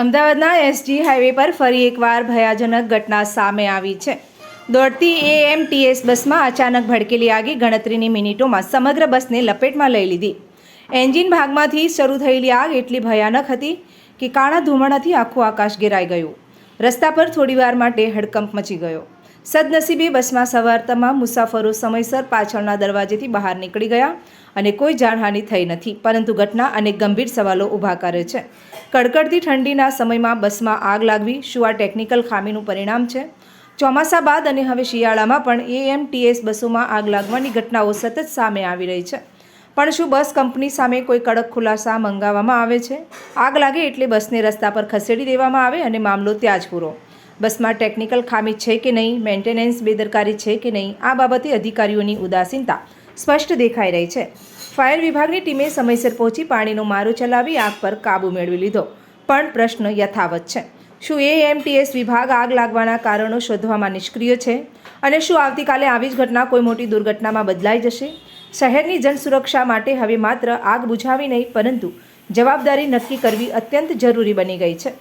અમદાવાદના SG highway પર ફરી એકવાર ભયાજનક ઘટના સામે આવી છે. દોડતી એએમટીએસ બસમાં અચાનક ભડકેલી આગી ગણતરીની મિનિટોમાં સમગ્ર બસને લપેટમાં લઈ લીધી. એન્જિન ભાગમાંથી શરૂ થયેલી આગ એટલી ભયાનક હતી કે કાળા ધુમાડાથી આખું આકાશ ઘેરાઈ ગયું. રસ્તા પર થોડીવાર માટે હડકંપ મચી ગયો. સદનસીબે બસમાં સવાર તમામ મુસાફરો સમયસર પાછળના દરવાજેથી બહાર નીકળી ગયા અને કોઈ જાનહાનિ થઈ નથી, પરંતુ ઘટના અનેક ગંભીર સવાલો ઊભા કરે છે. કડકડતી ઠંડીના સમયમાં બસમાં આગ લાગવી શું આ ટેકનિકલ ખામીનું પરિણામ છે? ચોમાસા બાદ અને હવે શિયાળામાં પણ એએમટીએસ બસોમાં આગ લાગવાની ઘટનાઓ સતત સામે આવી રહી છે. પણ શું બસ કંપની સામે કોઈ કડક ખુલાસા મંગાવવામાં આવે છે? આગ લાગે એટલે બસને રસ્તા પર ખસેડી દેવામાં આવે અને મામલો ત્યાં જ પૂરો બસમાં ટેકનિકલ ખામી છે કે નહીં, મેન્ટેનન્સ બેદરકારી છે કે નહીં, આ બાબતે અધિકારીઓની ઉદાસીનતા સ્પષ્ટ દેખાઈ રહી છે. ફાયર વિભાગની ટીમે સમયસર પહોંચી પાણીનો મારો ચલાવી આગ પર કાબૂ મેળવી લીધો, પણ પ્રશ્ન યથાવત છે. શું એએમટીએસ વિભાગ આગ લાગવાના કારણો શોધવામાં નિષ્ક્રિય છે? અને શું આવતીકાલે આવી જ ઘટના કોઈ મોટી દુર્ઘટનામાં બદલાઈ જશે? શહેરની જનસુરક્ષા માટે હવે માત્ર આગ બુઝાવી નહીં, પરંતુ જવાબદારી નક્કી કરવી અત્યંત જરૂરી બની ગઈ છે.